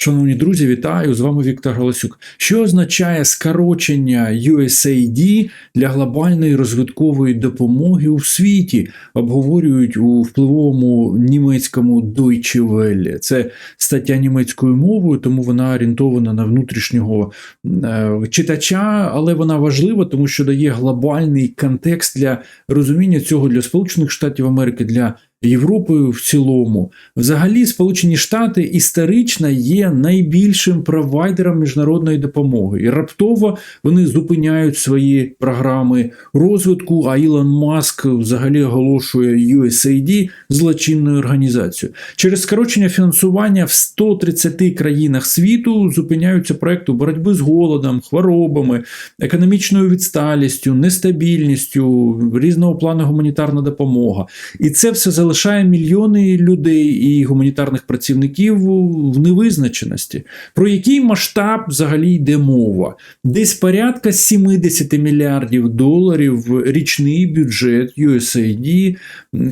Шановні друзі, вітаю! З вами Віктор Галасюк. Що означає скорочення USAID для глобальної розвиткової допомоги у світі? Обговорюють у впливовому німецькому Deutsche Welle. Це стаття німецькою мовою, тому вона орієнтована на внутрішнього е, читача, але вона важлива, тому що дає глобальний контекст для розуміння цього для Сполучених Штатів Америки. для Європою в цілому, взагалі, Сполучені Штати історично є найбільшим провайдером міжнародної допомоги, і раптово вони зупиняють свої програми розвитку. А Ілон Маск взагалі оголошує USAID злочинною організацією. Через скорочення фінансування в 130 країнах світу зупиняються проекти боротьби з голодом, хворобами, економічною відсталістю, нестабільністю, різного плану гуманітарна допомога. І це все залишається залишає мільйони людей і гуманітарних працівників в невизначеності. Про який масштаб взагалі йде мова? Десь порядка 70 мільярдів доларів річний бюджет USAID.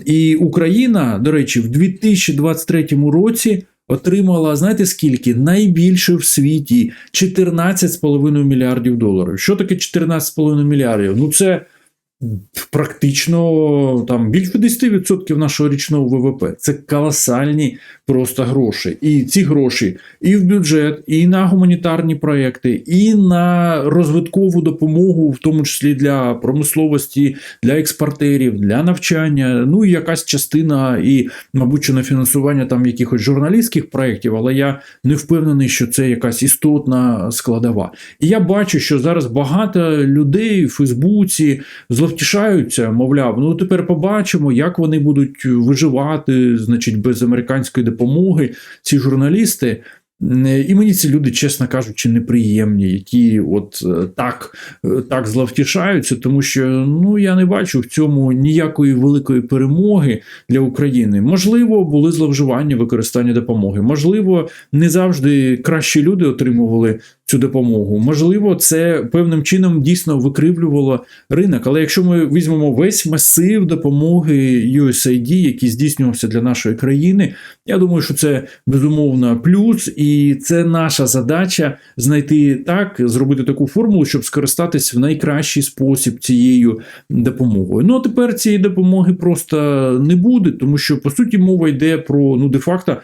І Україна, до речі, в 2023 році. Отримала, знаєте скільки? Найбільше в світі 14,5 мільярдів доларів. Що таке 14,5 мільярдів? Ну, це Практично там більше 10% нашого річного ВВП. Це колосальні просто гроші. І ці гроші і в бюджет, і на гуманітарні проекти, і на розвиткову допомогу, в тому числі для промисловості, для експортерів, для навчання. Ну і якась частина, і, мабуть, що на фінансування там якихось журналістських проєктів, але я не впевнений, що це якась істотна складова. І я бачу, що зараз багато людей в Фейсбуці зловтішаються, мовляв, ну тепер побачимо, як вони будуть виживати, значить, без американської допомоги. Ці журналісти. І мені ці люди, чесно кажучи, неприємні, які от е, так е, так зловтішаються, тому що ну я не бачу в цьому ніякої великої перемоги для України. Можливо, були зловживання використання допомоги. Можливо, не завжди кращі люди отримували цю допомогу. Можливо, це певним чином дійсно викривлювало ринок. Але якщо ми візьмемо весь масив допомоги USAID, який здійснювався для нашої країни, я думаю, що це безумовно плюс, і це наша задача знайти так, зробити таку формулу, щоб скористатись в найкращий спосіб цією допомогою. Ну а тепер цієї допомоги просто не буде, тому що по суті мова йде про ну де-факто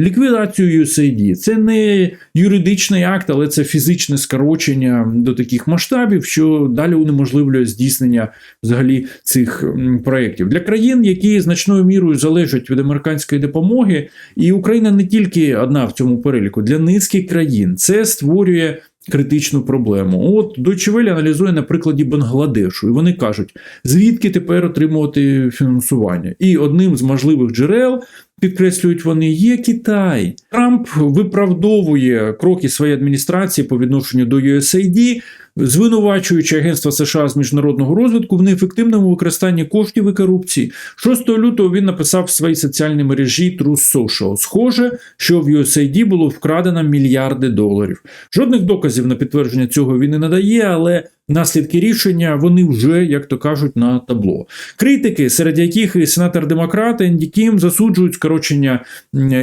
ліквідацію USAID. Це не юридичний акт акт, але це фізичне скорочення до таких масштабів, що далі унеможливлює здійснення взагалі цих проєктів для країн, які значною мірою залежать від американської допомоги, і Україна не тільки одна в цьому переліку для низки країн. Це створює. Критичну проблему. От Welle аналізує на прикладі Бангладешу, і вони кажуть, звідки тепер отримувати фінансування. І одним з можливих джерел підкреслюють вони, є Китай. Трамп виправдовує кроки своєї адміністрації по відношенню до USAID, звинувачуючи Агентство США з міжнародного розвитку в неефективному використанні коштів і корупції. 6 лютого він написав в своїй соціальній мережі Truth Social. Схоже, що в USAID було вкрадено мільярди доларів. Жодних доказів на підтвердження цього він не надає, але Наслідки рішення вони вже, як то кажуть, на табло. Критики, серед яких і сенатор-демократ Енді Кім засуджують скорочення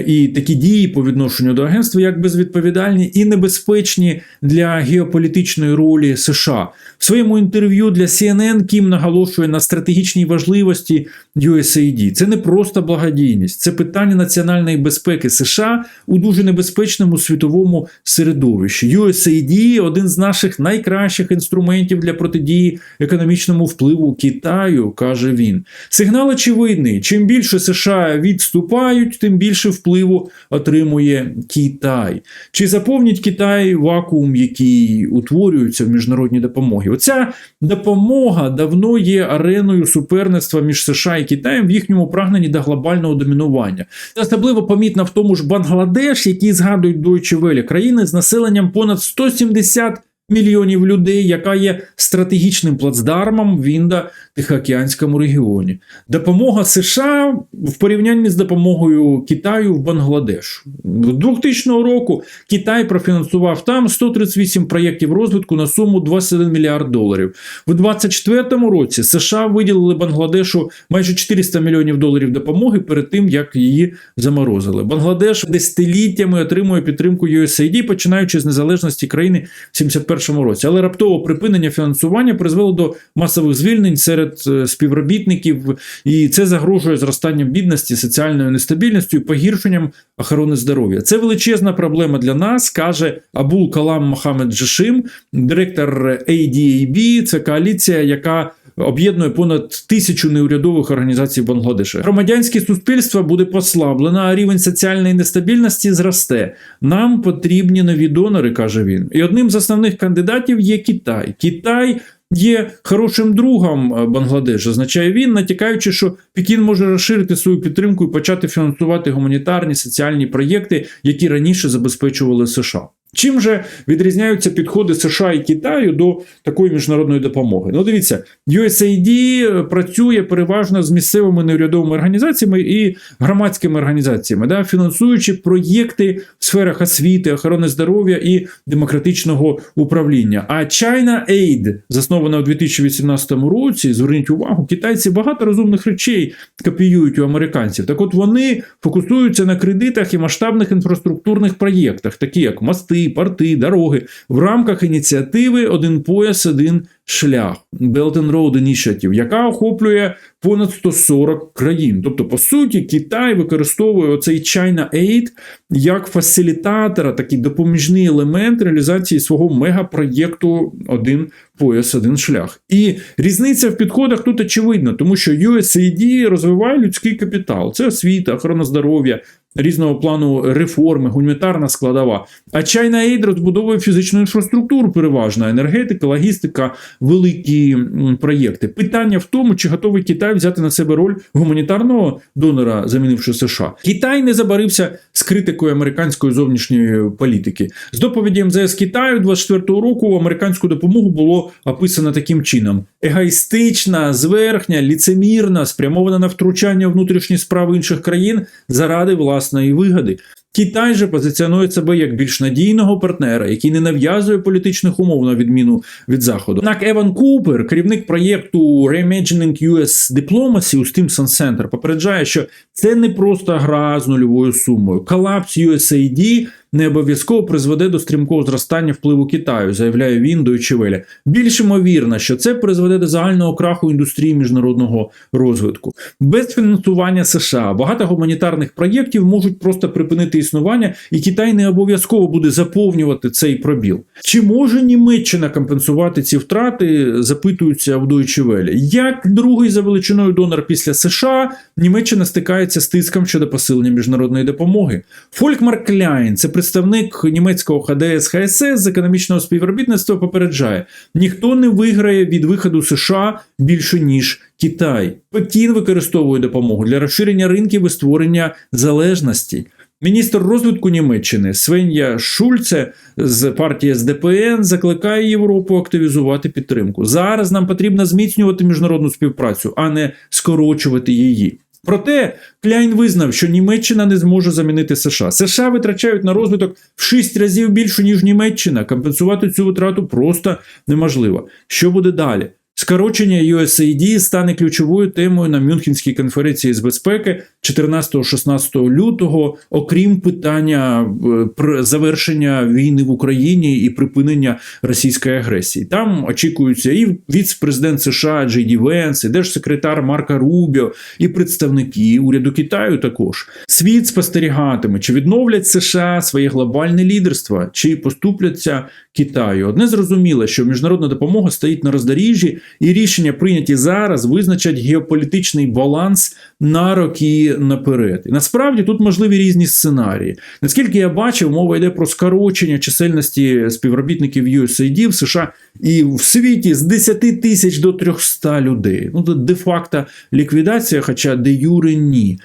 і такі дії по відношенню до агентства як безвідповідальні і небезпечні для геополітичної ролі США. В своєму інтерв'ю для CNN Кім наголошує на стратегічній важливості USAID. Це не просто благодійність, це питання національної безпеки США у дуже небезпечному світовому середовищі. USAID – один з наших найкращих інструментів для протидії економічному впливу Китаю, каже він. Сигнал очевидний: чим більше США відступають, тим більше впливу отримує Китай. Чи заповнить Китай вакуум, який утворюється в міжнародній допомогі? Оця допомога давно є ареною суперництва між США і Китаєм в їхньому прагненні до глобального домінування. Це особливо помітно в тому ж Бангладеш, який згадують Deutsche Welle, країни з населенням понад 170 мільйонів людей, яка є стратегічним плацдармом в Індо-Тихоокеанському регіоні. Допомога США в порівнянні з допомогою Китаю в Бангладеш. 2000 року Китай профінансував там 138 проєктів розвитку на суму 21 мільярд доларів. У 2024 році США виділили Бангладешу майже 400 мільйонів доларів допомоги перед тим, як її заморозили. Бангладеш десятиліттями отримує підтримку USAID, починаючи з незалежності країни 71 2021 році. Але раптово припинення фінансування призвело до масових звільнень серед е, співробітників, і це загрожує зростанням бідності, соціальною нестабільністю і погіршенням охорони здоров'я. Це величезна проблема для нас, каже Абул Калам Мохамед Джешим, директор ADAB, Це коаліція, яка об'єднує понад тисячу неурядових організацій Бангладеша. Громадянське суспільство буде послаблено, а рівень соціальної нестабільності зросте. Нам потрібні нові донори, каже він. І одним з основних кандидатів є Китай. Китай. Є хорошим другом е, Бангладеш, означає він, натякаючи, що Пекін може розширити свою підтримку і почати фінансувати гуманітарні соціальні проєкти, які раніше забезпечували США. Чим же відрізняються підходи США і Китаю до такої міжнародної допомоги? Ну, дивіться, USAID працює переважно з місцевими неурядовими організаціями і громадськими організаціями, да, фінансуючи проєкти в сферах освіти, охорони здоров'я і демократичного управління. А China Aid, заснована у 2018 році, зверніть увагу, китайці багато розумних речей копіюють у американців. Так от вони фокусуються на кредитах і масштабних інфраструктурних проєктах, такі як мости, порти, дороги, в рамках ініціативи Один пояс, один шлях Belt and Road Initiative, яка охоплює понад 140 країн. Тобто, по суті, Китай використовує оцей China Aid як фасилітатора, такий допоміжний елемент реалізації свого мегапроєкту Один пояс, один шлях. І різниця в підходах тут очевидна, тому що USAID розвиває людський капітал. Це освіта, охорона здоров'я, різного плану реформи, гуманітарна складова. А China Aid розбудовує фізичну інфраструктуру, переважно енергетика, логістика, великі проєкти. Питання в тому, чи готовий Китай взяти на себе роль гуманітарного донора, замінивши США. Китай не забарився з критикою американської зовнішньої політики. З доповіді МЗС Китаю 24-го року американську допомогу було описано таким чином: егоїстична, зверхня, ліцемірна, спрямована на втручання внутрішні справи інших країн заради власної вигоди. Китай же позиціонує себе як більш надійного партнера, який не нав'язує політичних умов на відміну від заходу. Однак Еван Купер, керівник проєкту Reimagining US Diplomacy у Stimson Center, попереджає, що це не просто гра з нульовою сумою. Колапс USAID не обов'язково призведе до стрімкого зростання впливу Китаю, заявляє він до Welle. Більш ймовірно, що це призведе до загального краху індустрії міжнародного розвитку. Без фінансування США багато гуманітарних проєктів можуть просто припинити існування, і Китай не обов'язково буде заповнювати цей пробіл. Чи може Німеччина компенсувати ці втрати? Запитуються в Welle. Як другий за величиною донор після США, Німеччина стикається з тиском щодо посилення міжнародної допомоги. Фолькмар Кляйн, це представник німецького ХДС ХСС з економічного співробітництва, попереджає: ніхто не виграє від виходу США більше ніж Китай. Пекін використовує допомогу для розширення ринків і створення залежності. Міністр розвитку Німеччини Свен'я Шульце з партії СДПН закликає Європу активізувати підтримку. Зараз нам потрібно зміцнювати міжнародну співпрацю, а не скорочувати її. Проте Кляйн визнав, що Німеччина не зможе замінити США. США витрачають на розвиток в 6 разів більше, ніж Німеччина. Компенсувати цю витрату просто неможливо. Що буде далі? Скорочення USAID стане ключовою темою на Мюнхенській конференції з безпеки 14-16 лютого, окрім питання е, завершення війни в Україні і припинення російської агресії. Там очікуються і віце-президент США Джей Ді Венс, і держсекретар Марка Рубіо, і представники уряду Китаю. Також світ спостерігатиме, чи відновлять США своє глобальне лідерство, чи поступляться Китаю. Одне зрозуміло, що міжнародна допомога стоїть на роздоріжжі, і рішення прийняті зараз визначать геополітичний баланс на роки наперед. І насправді тут можливі різні сценарії. Наскільки я бачив, мова йде про скорочення чисельності співробітників USAID в США і в світі з 10 тисяч до 300 людей. Ну, де-факто ліквідація, хоча де юре ні.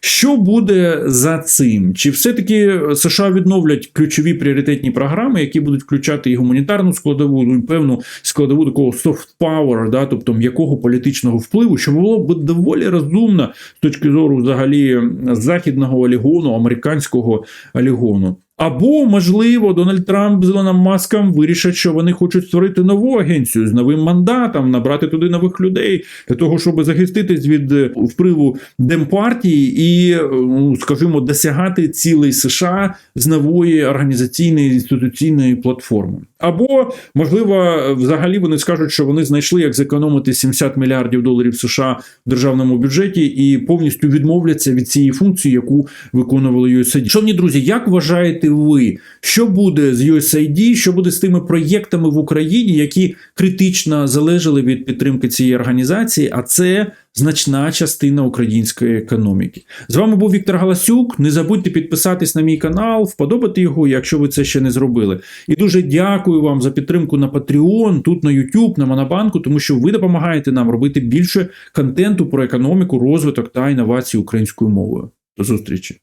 Що буде за цим? Чи все-таки США відновлять ключові пріоритетні програми, які будуть включати і гуманітарну складову, ну і певну складову такого soft power, да, тобто м'якого політичного впливу, що було б доволі розумно з точки зору взагалі західного олігону, американського олігону. Або, можливо, Дональд Трамп з Ілоном Маском вирішать, що вони хочуть створити нову агенцію з новим мандатом, набрати туди нових людей для того, щоб захиститись від е, впливу демпартії і, е, ну, скажімо, досягати цілей США з нової організаційної інституційної платформи. Або, можливо, взагалі вони скажуть, що вони знайшли, як зекономити 70 мільярдів доларів США в державному бюджеті і повністю відмовляться від цієї функції, яку виконували USAID. Шановні друзі, як вважаєте ви, що буде з USAID, що буде з тими проєктами в Україні, які критично залежали від підтримки цієї організації? А це значна частина української економіки. З вами був Віктор Галасюк. Не забудьте підписатись на мій канал, вподобати його, якщо ви це ще не зробили. І дуже дякую вам за підтримку на Patreon, тут на YouTube, на Монобанку, тому що ви допомагаєте нам робити більше контенту про економіку, розвиток та інновації українською мовою. До зустрічі!